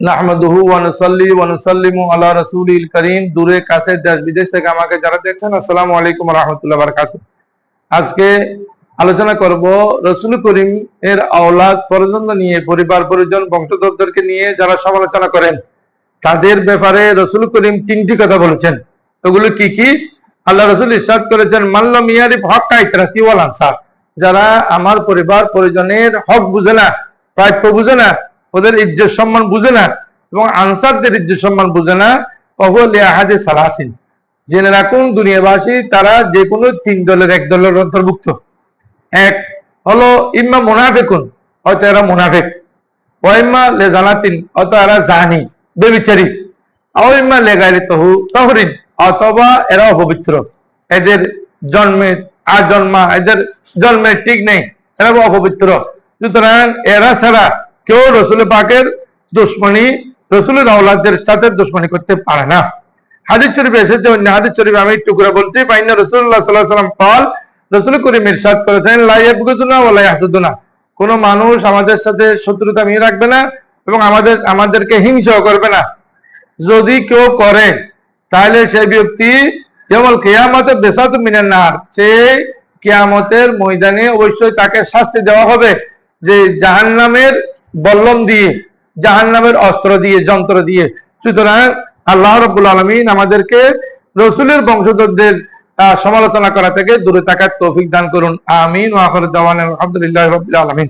নাহমাদুহু ওয়া নুসাল্লি ওয়া নুসাল্লিমু আলা রাসূলিল কারীম। দূরে, কাছে, দেশ, বিদেশ থেকে আমাকে যারা দেখছেন, আসসালামু আলাইকুম ওয়া রাহমাতুল্লাহি ওয়া আজকে আলোচনা করব রসুল করিম এর আওলাদ পর্যন্ত নিয়ে, পরিবার, পরিজন, বংশধরদেরকে নিয়ে যারা সমালোচনা করেন, তাদের ব্যাপারে রসুল করিম তিনটি কথা বলেছেন। ওগুলো কি কি? আল্লাহ রসুল ইরশাদ করেছেন মাল্ল মিয়ারি হক কাইতরাতি ওয়াল আনসার। যারা আমার পরিবার, পরিজনের হক বুঝে না, প্রাপ্য বুঝে না ওদের ইজ্জত সম্মান বুঝে না এবং আনসারদের ইজ্জত সম্মান বুঝে না অহল আহাদে সালাসিন। জেনে রাখুন, দুনিয়াবাসী, তারা যে কোনো তিন দলের এক দলের অন্তর্ভুক্ত। এক হলো ইম্মা মুনাফিকুন, হয়তো এরা মুনাফিক। ওয়াইম্মা লে জানাতিন হয়তো এরা জানি, বেবিচারি। আওইম্মা লেগাইলে তহু তহরিন, অথবা এরা অপবিত্র। এদের জন্মে আর জন্মা এদের জন্মে ঠিক নেই, এরা অপবিত্র। সুতরাং এরা ছাড়া কেউ রসুল পাকের দুশ্মনী, রসুলের আওলাদের সাথে দুশ্মনী করতে পারে না। হাদিস শরীফে এসেছে, অন্য হাদিস শরীফে আমি একটু করে বলছি বাইনা রসুল্লাহ রসুল করিম ইরশাদ করেছেন লাইয়াবগুজুনা ও লাইয়াহসুদুনা কোনো মানুষ আমাদের সাথে শত্রুতা নিয়ে রাখবে না এবং আমাদের, আমাদেরকে হিংসাও করবে না। যদি কেউ করে, তাহলে সেই ব্যক্তি কেবল কেয়ামতে বেসাত মিনের নার, সে কেয়ামতের ময়দানে অবশ্যই তাকে শাস্তি দেওয়া হবে যে জাহান্নামের বল্লম দিয়ে জাহান নামের অস্ত্র দিয়ে, যন্ত্র দিয়ে। সুতরাং আল্লাহ রব্বুল আলমিন আমাদেরকে রসুলের বংশধরদের সমালোচনা করা থেকে দূরে থাকার তৌফিক দান করুন। আমিন। ওয়াফর জওয়ান আলহামদুলিল্লাহ রবিল আলমিন।